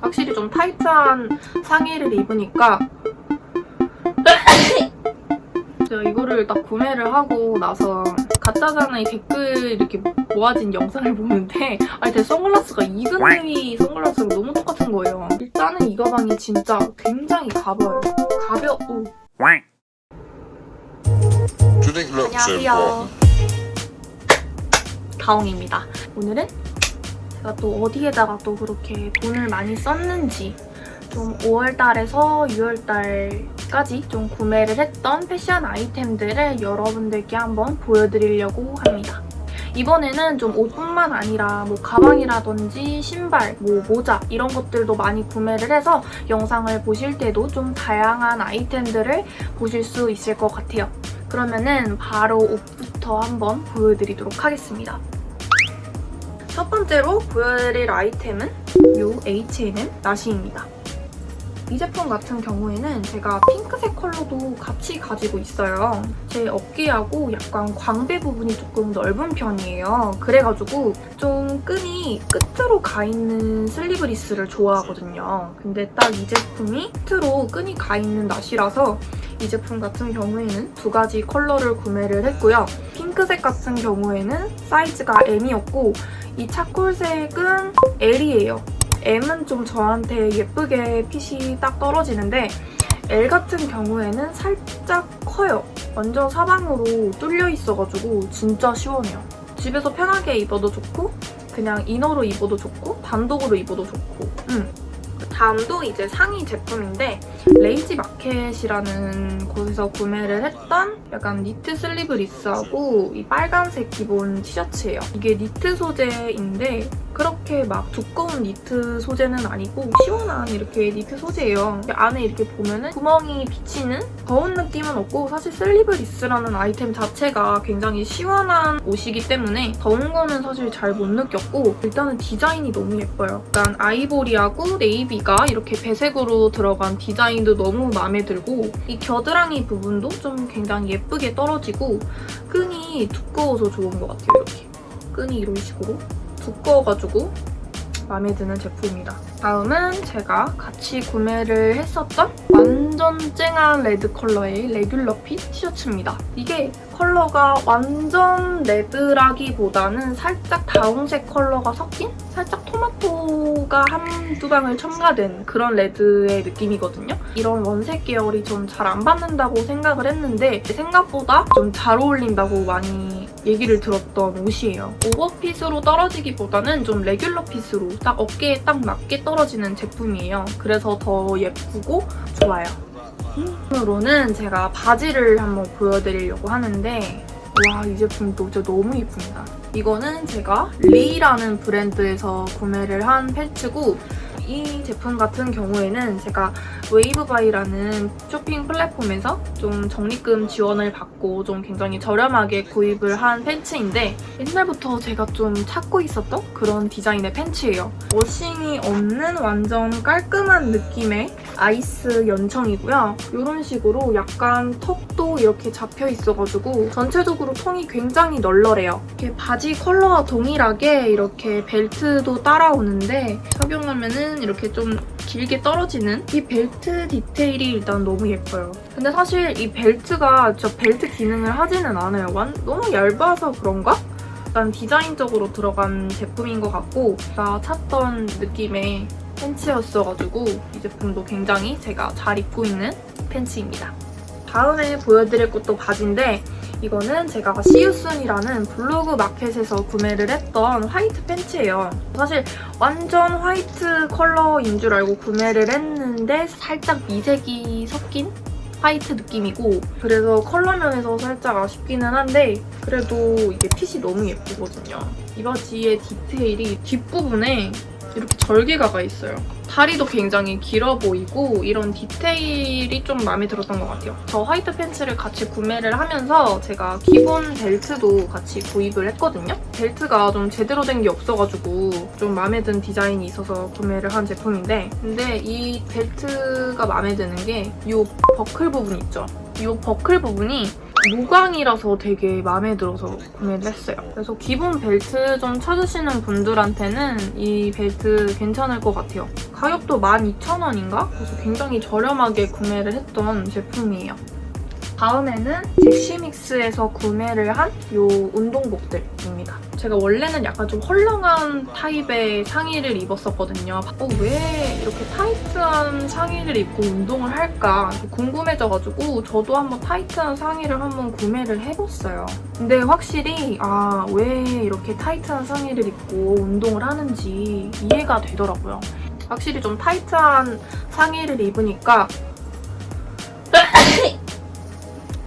확실히 좀 타이트한 상의를 입으니까 제가 이거를 딱 구매를 하고 나서 가짜잖아의 댓글 이렇게 모아진 영상을 보는데 아니 제 선글라스가 이근미 선글라스랑 너무 똑같은 거예요. 일단은 이 가방이 진짜 굉장히 가벼워요. 가벼워. 안녕하세요. 다홍입니다. 오늘은 제가 또 어디에다가 또 그렇게 돈을 많이 썼는지 좀 5월달에서 6월달까지 좀 구매를 했던 패션 아이템들을 여러분들께 한번 보여드리려고 합니다. 이번에는 좀 옷뿐만 아니라 뭐 가방이라든지 신발, 뭐 모자 이런 것들도 많이 구매를 해서 영상을 보실 때도 좀 다양한 아이템들을 보실 수 있을 것 같아요. 그러면은 바로 옷부터 한번 보여드리도록 하겠습니다. 첫 번째로 보여드릴 아이템은 이 H&M 나시입니다. 이 제품 같은 경우에는 제가 핑크색 컬러도 같이 가지고 있어요. 제 어깨하고 약간 광배 부분이 조금 넓은 편이에요. 그래가지고 좀 끈이 끝으로 가 있는 슬리브리스를 좋아하거든요. 근데 딱 이 제품이 끝으로 끈이 가 있는 나시라서 이 제품 같은 경우에는 두 가지 컬러를 구매를 했고요. 핑크색 같은 경우에는 사이즈가 M이었고 이 차콜색은 L이에요. M은 좀 저한테 예쁘게 핏이 딱 떨어지는데 L 같은 경우에는 살짝 커요. 완전 사방으로 뚫려 있어가지고 진짜 시원해요. 집에서 편하게 입어도 좋고 그냥 이너로 입어도 좋고 단독으로 입어도 좋고 음. 다음도 이제 상의 제품인데 레이지 마켓이라는 곳에서 구매를 했던 약간 니트 슬리브 리스하고 이 빨간색 기본 티셔츠예요. 이게 니트 소재인데 그렇게 막 두꺼운 니트 소재는 아니고 시원한 이렇게 니트 소재예요. 안에 이렇게 보면은 구멍이 비치는 더운 느낌은 없고 사실 슬리브 리스라는 아이템 자체가 굉장히 시원한 옷이기 때문에 더운 거는 사실 잘 못 느꼈고 일단은 디자인이 너무 예뻐요. 약간 아이보리하고 네이비 가 이렇게 배색으로 들어간 디자인도 너무 마음에 들고 이 겨드랑이 부분도 좀 굉장히 예쁘게 떨어지고 끈이 두꺼워서 좋은 것 같아요. 이렇게 끈이 이런 식으로 두꺼워가지고 마음에 드는 제품입니다. 다음은 제가 같이 구매를 했었던 완전 쨍한 레드 컬러의 레귤러 핏 티셔츠입니다. 이게 컬러가 완전 레드라기보다는 살짝 다홍색 컬러가 섞인 살짝 토마토가 한두 방울 첨가된 그런 레드의 느낌이거든요. 이런 원색 계열이 좀 잘 안 받는다고 생각을 했는데 생각보다 좀 잘 어울린다고 많이 얘기를 들었던 옷이에요. 오버핏으로 떨어지기보다는 좀 레귤러 핏으로 딱 어깨에 딱 맞게 떨어지는 제품이에요. 그래서 더 예쁘고 좋아요. 으로는 제가 바지를 한번 보여드리려고 하는데 와 이 제품도 진짜 너무 예쁩니다. 이거는 제가 리라는 브랜드에서 구매를 한 팬츠고 이 제품 같은 경우에는 제가 웨이브바이라는 쇼핑 플랫폼에서 좀 적립금 지원을 받고 좀 굉장히 저렴하게 구입을 한 팬츠인데 옛날부터 제가 좀 찾고 있었던 그런 디자인의 팬츠예요. 워싱이 없는 완전 깔끔한 느낌의 아이스 연청이고요. 이런 식으로 약간 턱도 이렇게 잡혀 있어가지고 전체적으로 통이 굉장히 널널해요. 이렇게 바지 컬러와 동일하게 이렇게 벨트도 따라오는데 착용하면은 이렇게 좀 길게 떨어지는 이 벨트 디테일이 일단 너무 예뻐요. 근데 사실 이 벨트가 저 벨트 기능을 하지는 않아요. 완, 너무 얇아서 그런가? 일단 디자인적으로 들어간 제품인 것 같고 제가 찾던 느낌의 팬츠였어가지고 이 제품도 굉장히 제가 잘 입고 있는 팬츠입니다. 다음에 보여드릴 것도 바지인데 이거는 제가 시우순이라는 블로그 마켓에서 구매를 했던 화이트 팬츠예요. 사실 완전 화이트 컬러인 줄 알고 구매를 했는데 살짝 미색이 섞인 화이트 느낌이고 그래서 컬러 면에서 살짝 아쉽기는 한데 그래도 이게 핏이 너무 예쁘거든요. 이 바지의 디테일이 뒷부분에 이렇게 절개가 가 있어요. 다리도 굉장히 길어 보이고 이런 디테일이 좀 마음에 들었던 것 같아요. 저 화이트 팬츠를 같이 구매를 하면서 제가 기본 벨트도 같이 구입을 했거든요. 벨트가 좀 제대로 된 게 없어가지고 좀 마음에 든 디자인이 있어서 구매를 한 제품인데 근데 이 벨트가 마음에 드는 게 이 버클 부분 있죠? 이 버클 부분이 무광이라서 되게 마음에 들어서 구매를 했어요. 그래서 기본 벨트 좀 찾으시는 분들한테는 이 벨트 괜찮을 것 같아요. 가격도 12,000원인가? 그래서 굉장히 저렴하게 구매를 했던 제품이에요. 다음에는 잭시믹스에서 구매를 한 요 운동복들입니다. 제가 원래는 약간 좀 헐렁한 타입의 상의를 입었었거든요. 어, 왜 이렇게 타이트한 상의를 입고 운동을 할까 궁금해져가지고 저도 한번 타이트한 상의를 한번 구매를 해봤어요. 근데 확실히 아, 왜 이렇게 타이트한 상의를 입고 운동을 하는지 이해가 되더라고요. 확실히 좀 타이트한 상의를 입으니까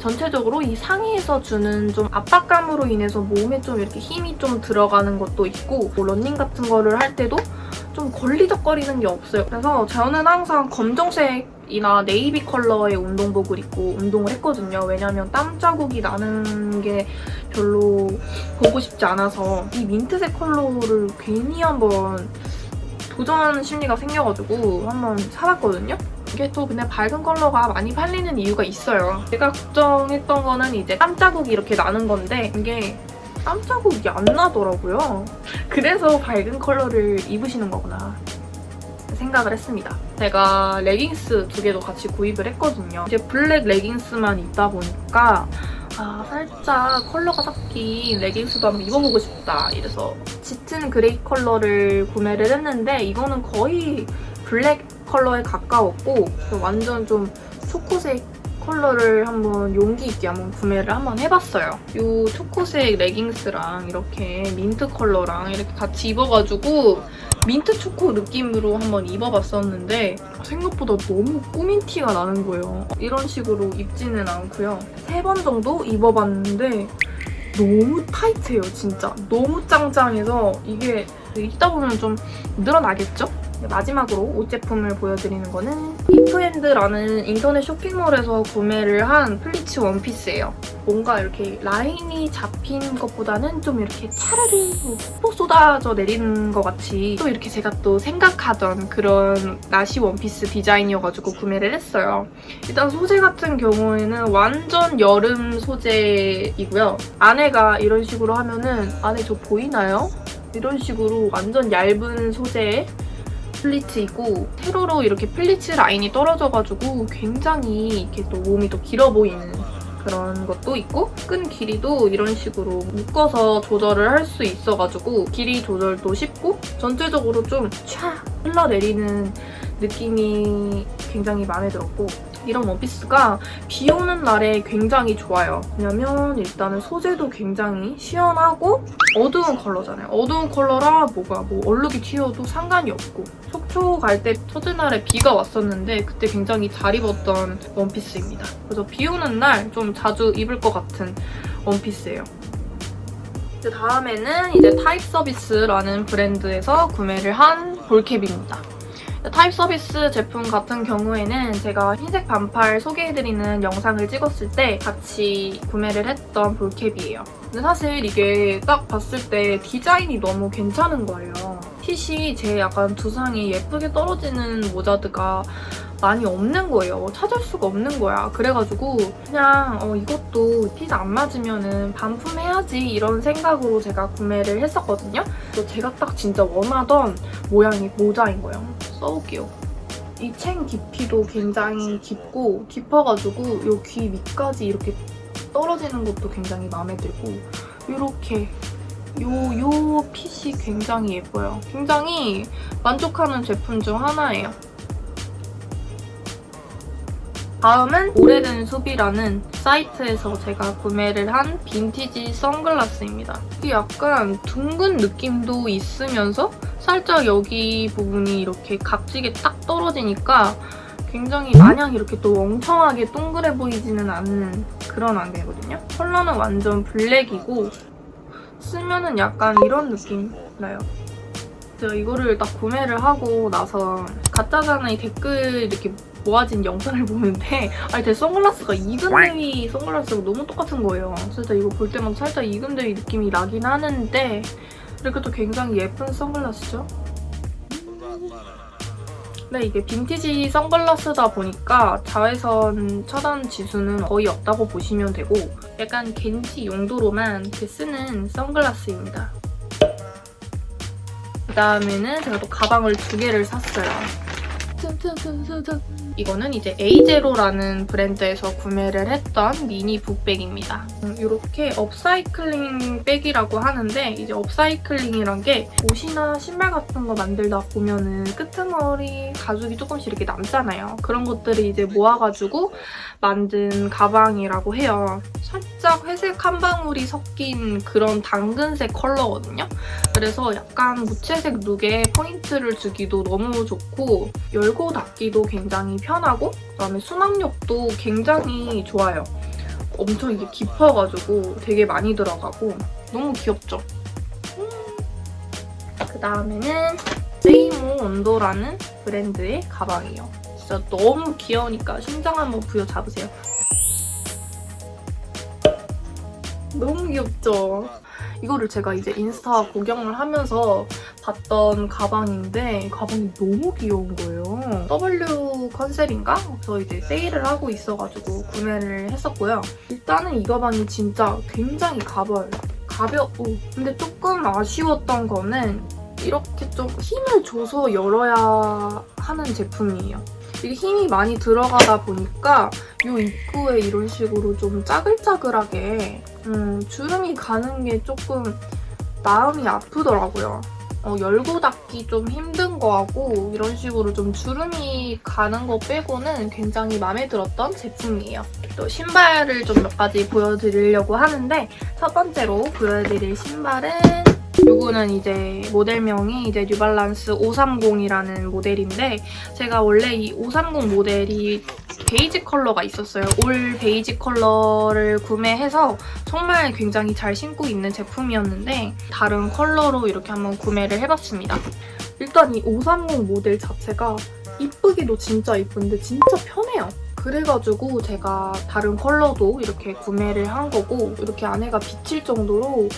전체적으로 이 상의에서 주는 좀 압박감으로 인해서 몸에 좀 이렇게 힘이 좀 들어가는 것도 있고 뭐 러닝 같은 거를 할 때도 좀 걸리적거리는 게 없어요. 그래서 저는 항상 검정색이나 네이비 컬러의 운동복을 입고 운동을 했거든요. 왜냐면 땀 자국이 나는 게 별로 보고 싶지 않아서 이 민트색 컬러를 괜히 한번 도전 심리가 생겨가지고 한번 사봤거든요. 이게 또 근데 밝은 컬러가 많이 팔리는 이유가 있어요. 제가 걱정했던 거는 이제 땀 자국이 이렇게 나는 건데 이게 땀 자국이 안 나더라고요. 그래서 밝은 컬러를 입으시는 거구나. 생각을 했습니다. 제가 레깅스 두 개도 같이 구입을 했거든요. 이제 블랙 레깅스만 입다 보니까 아 살짝 컬러가 섞인 레깅스도 한번 입어보고 싶다. 이래서 짙은 그레이 컬러를 구매를 했는데 이거는 거의 블랙 컬러에 가까웠고 완전 좀 초코색 컬러를 한번 용기 있게 한번 구매를 한번 해봤어요. 이 초코색 레깅스랑 이렇게 민트 컬러랑 이렇게 같이 입어가지고 민트 초코 느낌으로 한번 입어봤었는데 생각보다 너무 꾸민 티가 나는 거예요. 이런 식으로 입지는 않고요. 세 번 정도 입어봤는데 너무 타이트해요, 진짜. 너무 짱짱해서 이게 입다 보면 좀 늘어나겠죠? 마지막으로 옷 제품을 보여드리는 거는 이프핸드라는 인터넷 쇼핑몰에서 구매를 한 플리츠 원피스예요. 뭔가 이렇게 라인이 잡힌 것보다는 좀 이렇게 차르르 푹 쏟아져 내리는 것 같이 또 이렇게 제가 또 생각하던 그런 나시 원피스 디자인이어가지고 구매를 했어요. 일단 소재 같은 경우에는 완전 여름 소재이고요. 안에가 이런 식으로 하면은 안에 저 보이나요? 이런 식으로 완전 얇은 소재의 플리츠이고 세로로 이렇게 플리츠 라인이 떨어져가지고 굉장히 이렇게 또 몸이 또 길어 보이는 그런 것도 있고 끈 길이도 이런 식으로 묶어서 조절을 할 수 있어가지고 길이 조절도 쉽고 전체적으로 좀촤 흘러내리는 느낌이 굉장히 마음에 들었고 이런 원피스가 비 오는 날에 굉장히 좋아요. 왜냐면 일단은 소재도 굉장히 시원하고 어두운 컬러잖아요. 어두운 컬러라 뭐가 뭐 얼룩이 튀어도 상관이 없고 속초 갈 때 첫째 날에 비가 왔었는데 그때 굉장히 잘 입었던 원피스입니다. 그래서 비 오는 날 좀 자주 입을 것 같은 원피스예요. 다음에는 이제 타입 서비스라는 브랜드에서 구매를 한 볼캡입니다. 타입 서비스 제품 같은 경우에는 제가 흰색 반팔 소개해드리는 영상을 찍었을 때 같이 구매를 했던 볼캡이에요. 근데 사실 이게 딱 봤을 때 디자인이 너무 괜찮은 거예요. 핏이 제 약간 두상이 예쁘게 떨어지는 모자드가 많이 없는 거예요. 찾을 수가 없는 거야. 그래가지고 그냥 어, 이것도 핏 안 맞으면은 반품해야지 이런 생각으로 제가 구매를 했었거든요. 제가 딱 진짜 원하던 모양의 모자인 거예요. 써볼게요. 이 챙 깊이도 굉장히 깊고 깊어가지고 요 귀 밑까지 이렇게 떨어지는 것도 굉장히 마음에 들고 이렇게 요, 요 핏이 굉장히 예뻐요. 굉장히 만족하는 제품 중 하나예요. 다음은 오래된 소비라는 사이트에서 제가 구매를 한 빈티지 선글라스입니다. 이게 약간 둥근 느낌도 있으면서 살짝 여기 부분이 이렇게 각지게 딱 떨어지니까 굉장히 마냥 이렇게 또 멍청하게 동그래 보이지는 않는 그런 안개거든요. 컬러는 완전 블랙이고 쓰면은 약간 이런 느낌 나요. 제가 이거를 딱 구매를 하고 나서 가짜잖아이 댓글 이렇게 모아진 영상을 보는데 아니 제 선글라스가 이근대위 선글라스가 너무 똑같은 거예요. 그래서 이거 볼 때마다 살짝 이근대위 느낌이 나긴 하는데 이렇게 또 굉장히 예쁜 선글라스죠. 네, 이게 빈티지 선글라스다 보니까 자외선 차단 지수는 거의 없다고 보시면 되고 약간 겐지 용도로만 이렇게 쓰는 선글라스입니다. 그 다음에는 제가 또 가방을 두 개를 샀어요. 이거는 이제 에이제로라는 브랜드에서 구매를 했던 미니 북백입니다. 이렇게 업사이클링 백이라고 하는데 이제 업사이클링이란 게 옷이나 신발 같은 거 만들다 보면은 끄트머리 가죽이 조금씩 이렇게 남잖아요. 그런 것들을 이제 모아가지고 만든 가방이라고 해요. 살짝 회색 한 방울이 섞인 그런 당근색 컬러거든요. 그래서 약간 무채색 룩에 포인트를 주기도 너무 좋고 열고 닫기도 굉장히 편하고 그다음에 수납력도 굉장히 좋아요. 엄청 이게 깊어가지고 되게 많이 들어가고 너무 귀엽죠? 그 다음에는 세이모 온도라는 브랜드의 가방이에요. 진짜 너무 귀여우니까 심장 한번 부여잡으세요. 너무 귀엽죠? 이거를 제가 이제 인스타 구경을 하면서 봤던 가방인데 가방이 너무 귀여운 거예요. W 컨셉인가? 그래서 이제 세일을 하고 있어가지고 구매를 했었고요. 일단은 이 가방이 진짜 굉장히 가벼워요. 가볍고 근데 조금 아쉬웠던 거는 이렇게 좀 힘을 줘서 열어야 하는 제품이에요. 이게 힘이 많이 들어가다 보니까 이 입구에 이런 식으로 좀 짜글짜글하게 음, 주름이 가는 게 조금 마음이 아프더라고요. 어, 열고 닫기 좀 힘든 거하고 이런 식으로 좀 주름이 가는 거 빼고는 굉장히 마음에 들었던 제품이에요. 또 신발을 좀 몇 가지 보여드리려고 하는데 첫 번째로 보여드릴 신발은 요거는 이제 모델명이 이제 뉴발란스 530이라는 모델인데 제가 원래 이 530 모델이 베이지 컬러가 있었어요. 올 베이지 컬러를 구매해서 정말 굉장히 잘 신고 있는 제품이었는데 다른 컬러로 이렇게 한번 구매를 해봤습니다. 일단 이 530 모델 자체가 이쁘기도 진짜 이쁜데 진짜 편해요. 그래가지고 제가 다른 컬러도 이렇게 구매를 한 거고 이렇게 안에가 비칠 정도로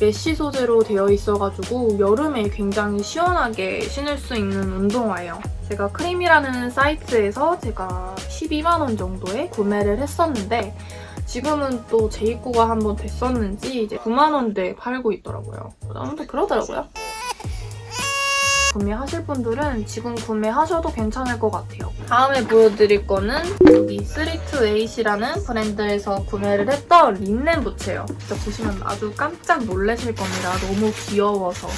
메쉬 소재로 되어 있어가지고 여름에 굉장히 시원하게 신을 수 있는 운동화예요. 제가 크림이라는 사이트에서 제가 12만원 정도에 구매를 했었는데 지금은 또 재입고가 한번 됐었는지 이제 9만원대에 팔고 있더라고요. 아무튼 그러더라고요. 구매하실 분들은 지금 구매하셔도 괜찮을 것 같아요. 다음에 보여드릴 거는 여기 스리트웨이시라는 브랜드에서 구매를 했던 린넨 부츠예요. 진짜 보시면 아주 깜짝 놀라실 겁니다. 너무 귀여워서.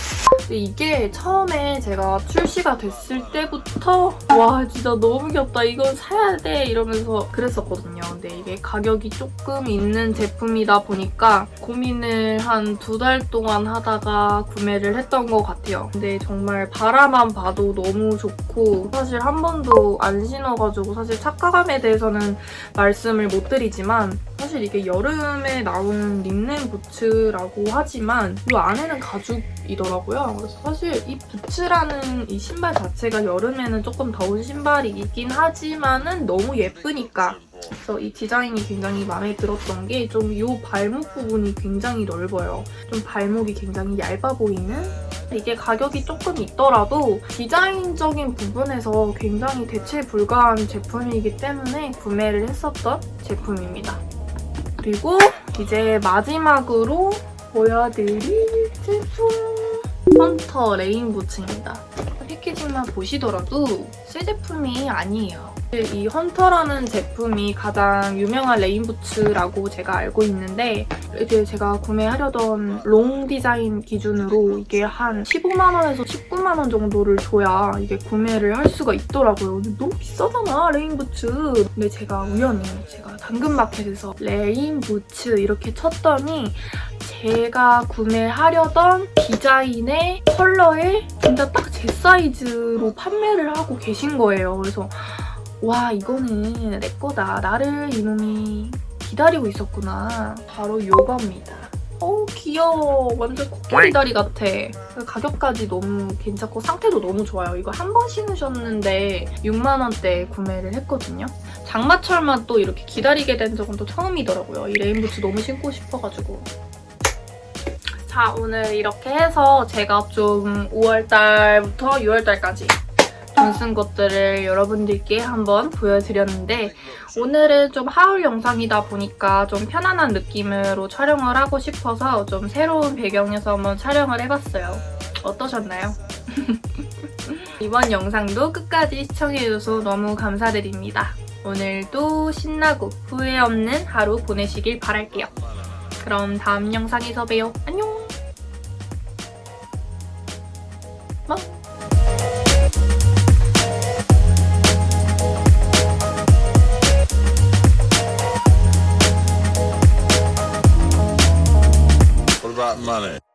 이게 처음에 제가 출시가 됐을 때부터 와 진짜 너무 귀엽다. 이건 사야 돼 이러면서 그랬었거든요. 근데 이게 가격이 조금 있는 제품이다 보니까 고민을 한 두 달 동안 하다가 구매를 했던 것 같아요. 근데 정말 바 라만 봐도 너무 좋고 사실 한 번도 안 신어가지고 사실 착화감에 대해서는 말씀을 못 드리지만 사실 이게 여름에 나오는 린넨 부츠라고 하지만 이 안에는 가죽이더라고요. 그래서 사실 이 부츠라는 이 신발 자체가 여름에는 조금 더운 신발이긴 하지만은 너무 예쁘니까 그래서 이 디자인이 굉장히 마음에 들었던 게 좀 이 발목 부분이 굉장히 넓어요. 좀 발목이 굉장히 얇아 보이는 이게 가격이 조금 있더라도 디자인적인 부분에서 굉장히 대체 불가한 제품이기 때문에 구매를 했었던 제품입니다. 그리고 이제 마지막으로 보여드릴 제품 헌터 레인 부츠입니다. 패키징만 보시더라도 새 제품이 아니에요. 이 헌터라는 제품이 가장 유명한 레인부츠라고 제가 알고 있는데 이제 제가 구매하려던 롱 디자인 기준으로 이게 한 15만원에서 19만원 정도를 줘야 이게 구매를 할 수가 있더라고요. 근데 너무 비싸잖아, 레인부츠. 근데 제가 우연히 제가 당근마켓에서 레인부츠 이렇게 쳤더니 제가 구매하려던 디자인의 컬러에 진짜 딱 제 사이즈로 판매를 하고 계신 거예요. 그래서 와 이거는 내 거다. 나를 이놈이 기다리고 있었구나. 바로 요겁니다. 어 귀여워. 완전 코끼리 다리 같아. 그 가격까지 너무 괜찮고 상태도 너무 좋아요. 이거 한 번 신으셨는데 6만 원대 구매를 했거든요. 장마철만 또 이렇게 기다리게 된 적은 또 처음이더라고요. 이 레인부츠 너무 신고 싶어가지고. 자, 오늘 이렇게 해서 제가 좀 5월달부터 6월달까지 돈쓴 것들을 여러분들께 한번 보여드렸는데 오늘은 좀 하울 영상이다 보니까 좀 편안한 느낌으로 촬영을 하고 싶어서 좀 새로운 배경에서 한번 촬영을 해봤어요. 어떠셨나요? 이번 영상도 끝까지 시청해줘서 너무 감사드립니다. 오늘도 신나고 후회 없는 하루 보내시길 바랄게요. 그럼 다음 영상에서 봬요. 안녕! Money?